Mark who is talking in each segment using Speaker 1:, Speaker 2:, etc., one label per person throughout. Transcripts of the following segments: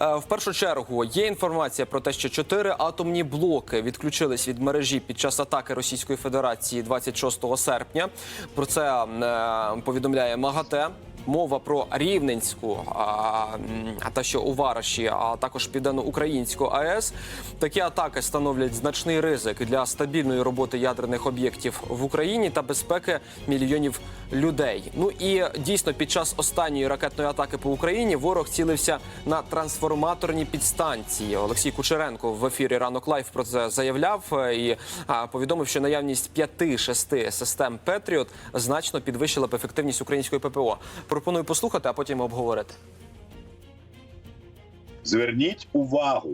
Speaker 1: Е, В першу чергу є інформація про те, що чотири атомні блоки відключились від мережі під час атаки Російської Федерації 26 серпня. Про це е, повідомляє МАГАТЕ. Мова про Рівненську, а, а та що у Вараші, а також південно-українську АЕС. Такі атаки становлять значний ризик для стабільної роботи ядерних об'єктів в Україні та безпеки мільйонів людей. Ну і дійсно, під час останньої ракетної атаки по Україні ворог цілився на трансформаторні підстанції. Олексій Кучеренко в ефірі Ранок Лайф про це заявляв е, і повідомив, що наявність п'яти-шести систем Петріот значно підвищила б ефективність української ППО. Пропоную послухати, а потім обговорити.
Speaker 2: Зверніть увагу.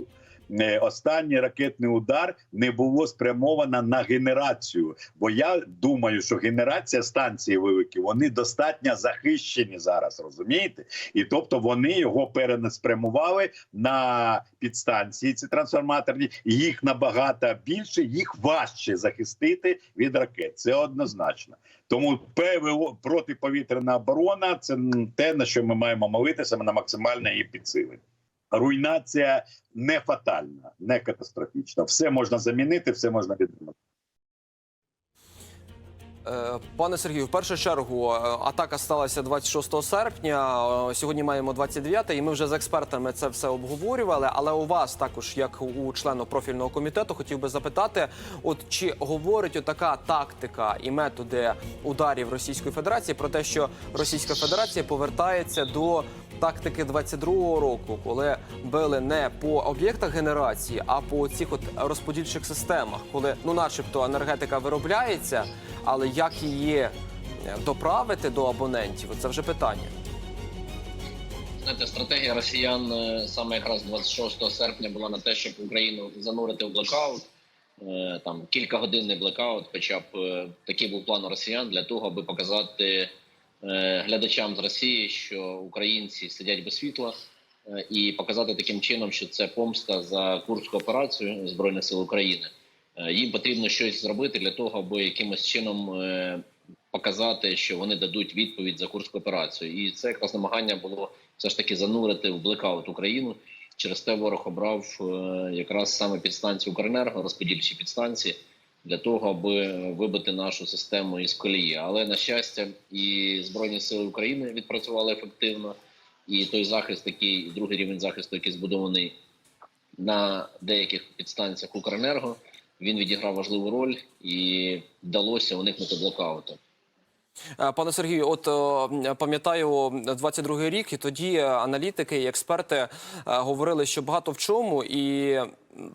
Speaker 2: Е, Останній ракетний удар не було спрямовано на генерацію, бо я думаю, що генерація станції великі вони достатньо захищені зараз, розумієте? І тобто вони його переспрямували на підстанції. Ці трансформаторні їх набагато більше, їх важче захистити від ракет. Це однозначно. Тому ПВО протиповітряна оборона це те на що ми маємо молитися на максимальне її підсилення. Руйнація не фатальна, не катастрофічна. Все можна замінити, все можна відновити.
Speaker 1: Е, Пане Сергію, в першу чергу е, атака сталася 26 серпня. е, Сьогодні маємо 29 і ми вже з експертами це все обговорювали. Але у вас також, як у члена профільного комітету, хотів би запитати: от чи говорить така тактика і методи ударів Російської Федерації про те, що Російська Федерація повертається до тактики 22-го року, коли били не по об'єктах генерації, а по цих от розподільчих системах, коли ну, начебто, енергетика виробляється, але як її е, доправити до абонентів, це вже питання.
Speaker 3: Знаєте, стратегія росіян е, саме якраз 26 серпня була на те, щоб Україну занурити в блекаут. Е, Там кількагодинний блекаут, хоча б такий був план росіян для того, аби показати глядачам з Росії, що українці сидять без світла, е, і показати таким чином, що це помста за курську операцію збройних сил України. Е, Їм потрібно щось зробити для того, аби якимось чином е, показати, що вони дадуть відповідь за курську операцію. І це якраз намагання було все ж таки занурити в блекаут Україну. Через те ворог обрав е, якраз саме підстанцію Укренерго, розподільчі підстанції, для того, аби вибити нашу систему із колії. Але на щастя, і Збройні сили України відпрацювали ефективно, і той захист, який другий рівень захисту, який збудований на деяких підстанціях Укренерго, він відіграв важливу роль і вдалося уникнути блокауту.
Speaker 1: Е, Пане Сергію, от е, пам'ятаю 22-й рік, і тоді е, аналітики і експерти е, говорили, що багато в чому, і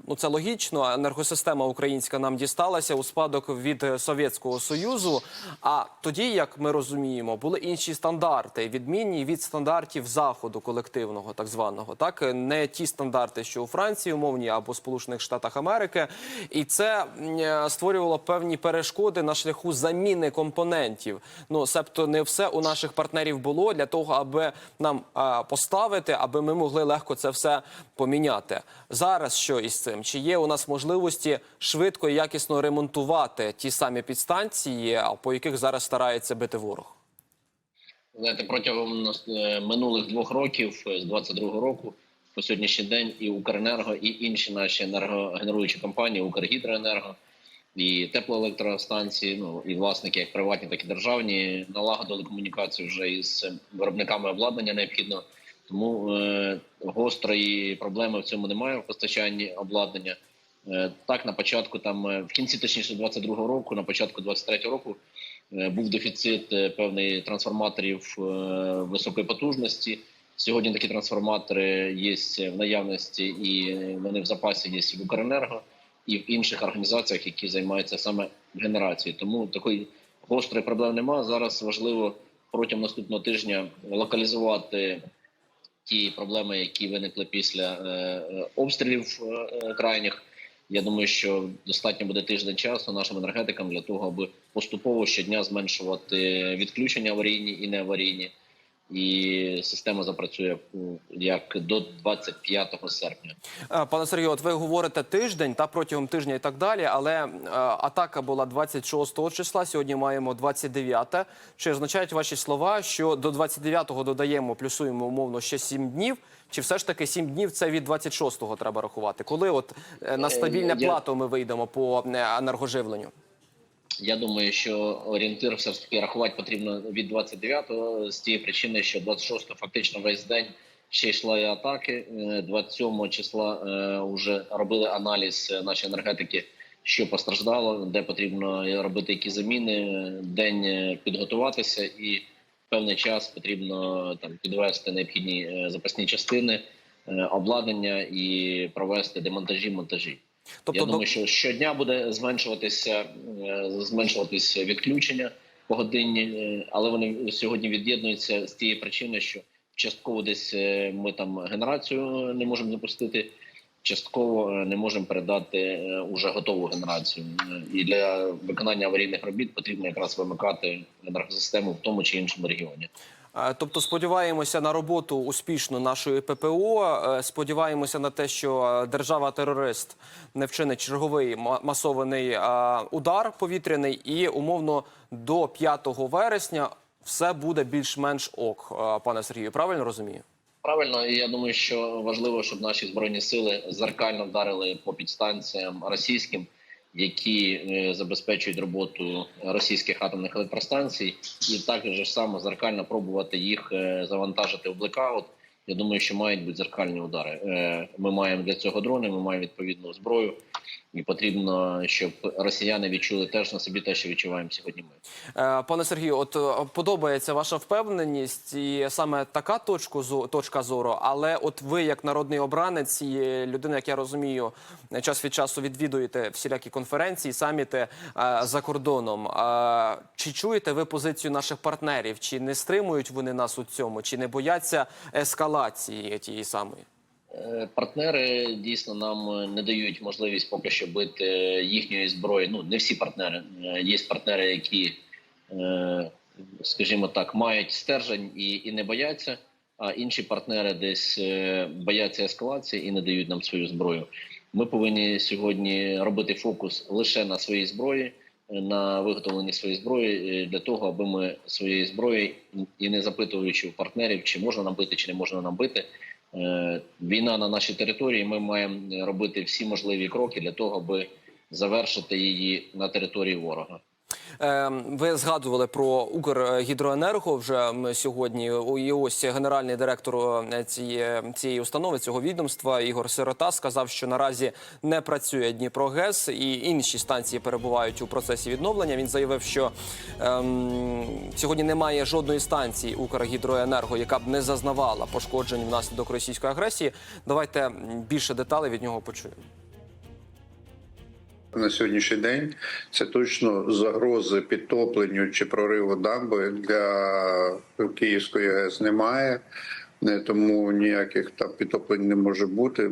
Speaker 1: ну це логічно. Енергосистема українська нам дісталася у спадок від Совєтського Союзу. А тоді, як ми розуміємо, були інші стандарти, відмінні від стандартів заходу колективного, так званого, так не ті стандарти, що у Франції умовні або Сполучених Штатах Америки, і це е, створювало певні перешкоди на шляху заміни компонентів. Ну себто не все у наших партнерів було для того, аби нам е, поставити, аби ми могли легко це все поміняти. Зараз що із цим? Чи є у нас можливості швидко і якісно ремонтувати ті самі підстанції, по яких зараз старається бити ворог?
Speaker 3: Знаєте, протягом е, минулих двох років, е, з 22-го року, по сьогоднішній день і Укренерго, і інші наші енергогенеруючі компанії, Укргідроенерго і теплоелектростанції, ну і власники, як приватні, так і державні, налагодили комунікацію вже із виробниками обладнання необхідно. Тому е, гострої проблеми в цьому немає в постачанні обладнання. Е, так, на початку, там е, в кінці точніше 22-го року, на початку 23-го року е, був дефіцит е, певний трансформаторів е, високої потужності. Сьогодні такі трансформатори є в наявності, і вони в запасі є в Укренерго і в інших організаціях, які займаються саме генерацією. Тому такої гострої проблеми немає. Зараз важливо протягом наступного тижня локалізувати ті проблеми, які виникли після е, е, обстрілів е, крайніх. Я думаю, що достатньо буде тиждень часу нашим енергетикам для того, аби поступово щодня зменшувати відключення аварійні і неаварійні. І система запрацює як до 25 серпня.
Speaker 1: Е, Пане Сергію, от ви говорите тиждень та протягом тижня і так далі, але е, атака була 26 числа. Сьогодні маємо 29. Чи означають ваші слова, що до 29-го додаємо, плюсуємо умовно ще 7 днів? Чи все ж таки 7 днів це від 26-го треба рахувати? Коли от е, на стабільне плато ми вийдемо по е, енергоживленню?
Speaker 3: Я думаю, що орієнтир все ж таки рахувати потрібно від 29-го з тієї причини, що 26-го фактично весь день ще йшла і атаки. Е, 27 числа е, вже робили аналіз е, наші енергетики, що постраждало, де потрібно робити які заміни, е, день е, підготуватися і певний час потрібно там підвести необхідні е, запасні частини, е, обладнання і провести демонтажі, монтажі.
Speaker 1: Тобто,
Speaker 3: Я думаю, що щодня буде зменшуватися е, зменшуватися відключення погодинні, е, але вони сьогодні від'єднуються з тієї причини, що частково десь е, ми там генерацію не можемо запустити, частково не можемо передати уже готову генерацію. І для виконання аварійних робіт потрібно якраз вимикати енергосистему в тому чи іншому регіоні.
Speaker 1: Е, Тобто сподіваємося на роботу успішну нашої ППО. е, Сподіваємося на те, що е, держава-терорист не вчинить черговий ма- масований удар повітряний, і умовно до 5 вересня все буде більш-менш ок, пане Сергію. Правильно розумію?
Speaker 3: Правильно, і я думаю, що важливо, щоб наші збройні сили зеркально вдарили по підстанціям російським, які е, забезпечують роботу російських атомних електростанцій, і також само зеркально пробувати їх е, завантажити в блекаут. Я думаю, що мають бути зеркальні удари. Е, Ми маємо для цього дрони, ми маємо відповідну зброю, і потрібно, щоб росіяни відчули теж на собі те, що відчуваємо сьогодні. Ми.
Speaker 1: Е, Пане Сергію, от е, подобається ваша впевненість і саме така точку точка зору. Але от ви, як народний обранець і людина, як я розумію, час від часу відвідуєте всілякі конференції, саміти е, за кордоном. Чи чуєте ви позицію наших партнерів? Чи не стримують вони нас у цьому? Чи не бояться ескалації тієї самої?
Speaker 3: Е, Партнери дійсно нам е, не дають можливість поки що бити їхньої зброї. Ну не всі партнери. Е, Є партнери, які, е, скажімо так, мають стержень і, і не бояться. А інші партнери десь е, бояться ескалації і не дають нам свою зброю. Ми повинні сьогодні робити фокус лише на своїй зброї, е, на виготовленні своєї зброї е, для того, аби ми своєї зброї і не запитуючи у партнерів, чи можна нам бити, чи не можна нам бити. Е, Війна на нашій території. Ми маємо робити всі можливі кроки для того, аби завершити її на території ворога.
Speaker 1: Е, Ви згадували про Укргідроенерго вже сьогодні. І ось генеральний директор е, цієї, цієї установи, цього відомства Ігор Сирота сказав, що наразі не працює Дніпрогес і інші станції перебувають у процесі відновлення. Він заявив, що ем, сьогодні немає жодної станції Укргідроенерго, яка б не зазнавала пошкоджень внаслідок російської агресії. Давайте більше деталей від нього почуємо.
Speaker 4: На сьогоднішній день це точно загрози підтопленню чи прориву дамби для Київської ГЕС немає. Не, Тому ніяких там підтоплень не може бути.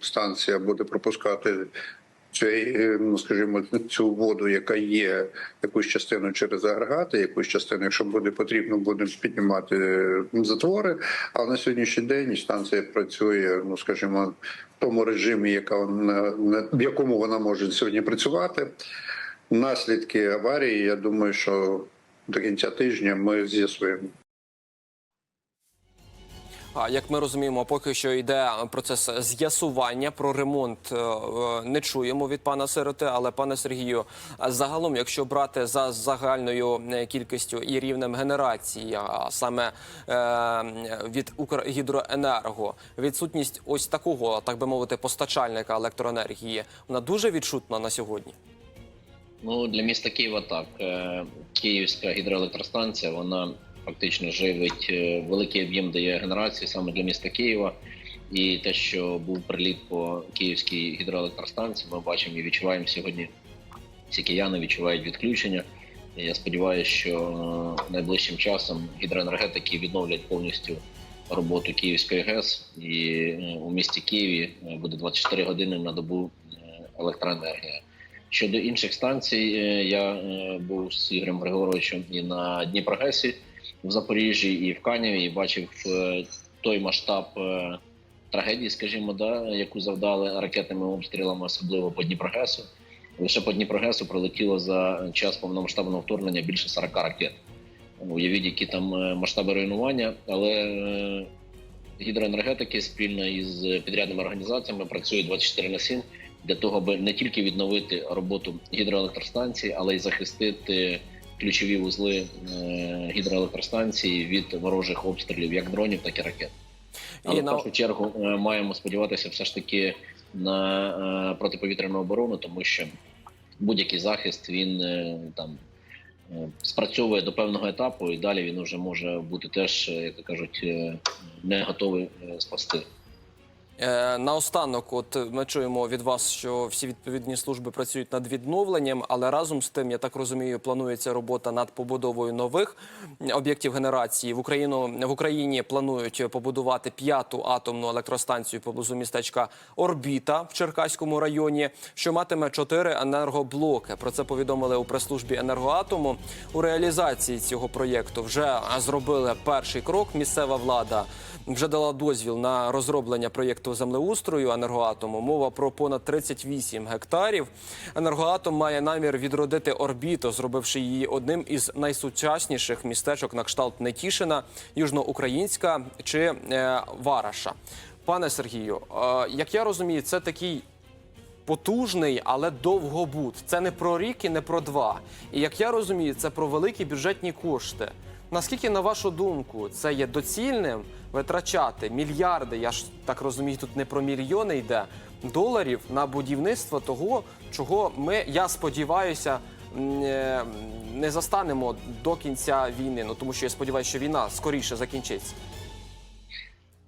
Speaker 4: Станція буде пропускати цей, ну скажімо, цю воду, яка є якусь частину через агрегати, якусь частину, якщо буде потрібно, будемо піднімати е, затвори. Але на сьогоднішній день станція працює, ну скажімо, в тому режимі, яка в якому вона може сьогодні працювати. Наслідки аварії, я думаю, що до кінця тижня ми з'ясуємо.
Speaker 1: Як ми розуміємо, поки що йде процес з'ясування про ремонт. е, е, Не чуємо від пана Сироти, але пане Сергію, загалом, якщо брати за загальною е, кількістю і рівнем генерації, а саме від Укргідроенерго, відсутність ось такого, так би мовити, постачальника електроенергії, вона дуже відчутна на сьогодні.
Speaker 3: Ну для міста Києва так Київська гідроелектростанція вона фактично живить е, великий об'єм дає генерації саме для міста Києва. І те, що був приліт по Київській гідроелектростанції, ми бачимо і відчуваємо сьогодні. Всі кияни відчувають відключення. Я сподіваюся, що е, найближчим часом гідроенергетики відновлять повністю роботу Київської ГЕС, і е, у місті Києві буде 24 години на добу електроенергія. Щодо інших станцій, я був з Ігорем Григоровичем і на Дніпрогесі, в Запоріжжі і в Каніві, і бачив е, той масштаб е, трагедії, скажімо, да, яку завдали ракетними обстрілами, особливо по Дніпрогесу. Лише по Дніпрогесу прилетіло за час повномасштабного вторгнення більше 40 ракет. Уявіть, які там е, масштаби руйнування, але гідроенергетики спільно із підрядними організаціями працює 24 на 7 для того, аби не тільки відновити роботу гідроелектростанцій, але й захистити ключові вузли е, гідроелектростанції від ворожих обстрілів, як дронів, так і ракет. Але
Speaker 1: І
Speaker 3: в
Speaker 1: на
Speaker 3: першу чергу е, маємо сподіватися все ж таки на е, протиповітряну оборону, тому що будь-який захист він там спрацьовує до певного етапу, і далі він вже може бути теж, як кажуть, не готовий спасти.
Speaker 1: Е, Наостанок, от ми чуємо від вас, що всі відповідні служби працюють над відновленням, але разом з тим, я так розумію, планується робота над побудовою нових об'єктів генерації. В Україну в Україні планують побудувати п'яту атомну електростанцію поблизу містечка Орбіта в Черкаському районі, що матиме чотири енергоблоки. Про це повідомили у прес-службі енергоатому. У реалізації цього проєкту вже зробили перший крок. Місцева влада вже дала дозвіл на розроблення проєкту землеустрою енергоатому. Мова про понад 38 гектарів. Енергоатом має намір відродити орбіту, зробивши її одним із найсучасніших містечок на кшталт Нетішина, Южноукраїнська чи е, Вараша. Пане Сергію, е, як я розумію, це такий потужний, але довгобуд. Це не про рік і не про два. І як я розумію, це про великі бюджетні кошти. Наскільки, на вашу думку, це є доцільним витрачати мільярди, я ж так розумію, тут не про мільйони йде доларів на будівництво того, чого ми, я сподіваюся, е, не застанемо до кінця війни. Ну тому що я сподіваюся, що війна скоріше закінчиться.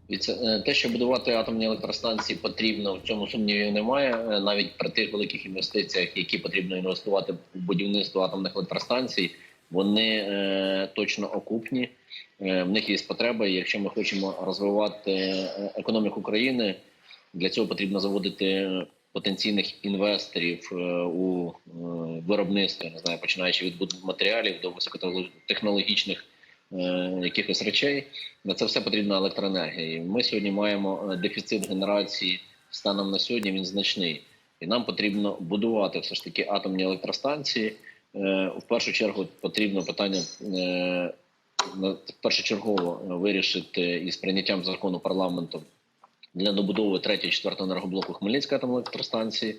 Speaker 3: І це е, те, що будувати атомні електростанції потрібно, в цьому сумнівів немає. Е, Навіть при тих великих інвестиціях, які потрібно інвестувати в будівництво атомних електростанцій, вони е, точно окупні. Е, в них є потреба. І якщо ми хочемо розвивати е, економіку країни, для цього потрібно заводити потенційних інвесторів е, у е, виробництво, не знаю, починаючи від будматеріалів до високотехнологічних якихось речей. На це все потрібна електроенергія. І Ми сьогодні маємо дефіцит генерації станом на сьогодні. Він значний, і нам потрібно будувати все ж таки атомні електростанції. Е, В першу чергу потрібно питання е, першочергово вирішити із прийняттям закону парламенту для добудови 3-4 енергоблоку Хмельницької атомної електростанції,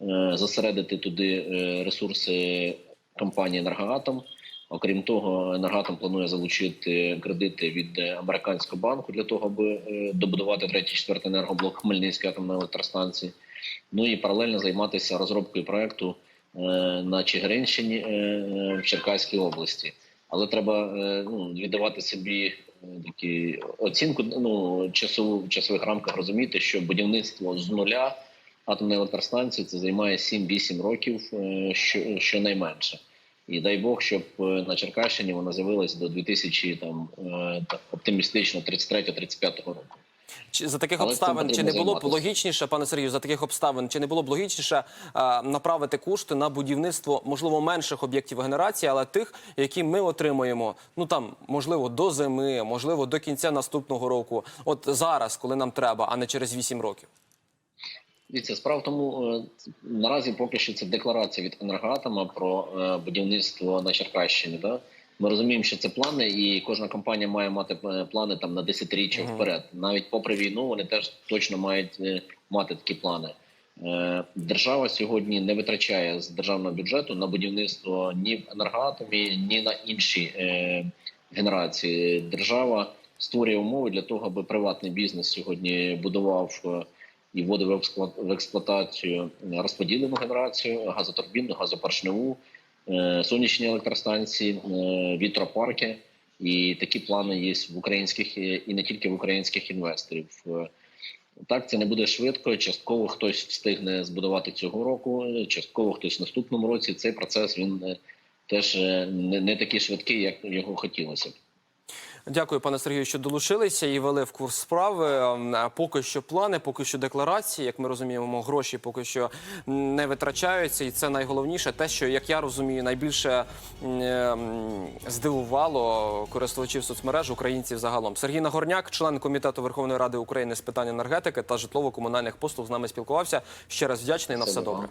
Speaker 3: е, зосередити туди е, ресурси компанії Енергоатом. Окрім того, Енергоатом планує залучити кредити від е, американського банку для того, аби е, добудувати 3-4 енергоблок Хмельницької атомної електростанції. Ну і паралельно займатися розробкою проекту е, на Чигиринщині е, е, в Черкаській області. Але треба е, ну, віддавати собі е, такі оцінку ну, часову, в часових рамках розуміти, що будівництво з нуля атомної електростанції це займає 7-8 років, е, що, щонайменше. І дай Бог, щоб е, на Черкащині вона з'явилась до 2000, там, е, оптимістично 33-35 року.
Speaker 1: Чи за таких
Speaker 3: Але
Speaker 1: обставин чи не було б логічніше, пане Сергію, за таких обставин чи не було б логічніше е, направити кошти на будівництво можливо менших об'єктів генерації, але тих, які ми отримуємо, ну там можливо до зими, можливо до кінця наступного року, от зараз, коли нам треба, а не через 8 років.
Speaker 3: Дивіться, справа в тому, е, наразі поки що це декларація від енергоатома про е, будівництво на Черкащині. Да? Ми розуміємо, що це плани, і кожна компанія має мати е, плани там на десятиріччя
Speaker 1: Мгм.
Speaker 3: вперед. Навіть попри війну вони теж точно мають е, мати такі плани. Е, Держава сьогодні не витрачає з державного бюджету на будівництво ні в енергоатомі, ні на інші генерації. Держава створює умови для того, аби приватний бізнес сьогодні будував і вводив в експлуа- в експлуатацію розподілену генерацію, газотурбінну, газопоршневу, е, сонячні електростанції, е, вітропарки. І такі плани є в українських е, і не тільки в українських інвесторів. Е, Так, це не буде швидко. Частково хтось встигне збудувати цього року, е, частково хтось в наступному році. Цей процес він е, теж е, не, не такий швидкий, як його хотілося б.
Speaker 1: Дякую, пане Сергію, що долучилися і вели в курс справи. Ем, Поки що плани, поки що декларації. Як ми розуміємо, гроші поки що не витрачаються, і це найголовніше. Те, що як я розумію, найбільше ем, здивувало користувачів соцмереж українців загалом. Сергій Нагорняк, член комітету Верховної Ради України з питань енергетики та житлово-комунальних послуг, з нами спілкувався. Ще раз вдячний на все
Speaker 3: добре.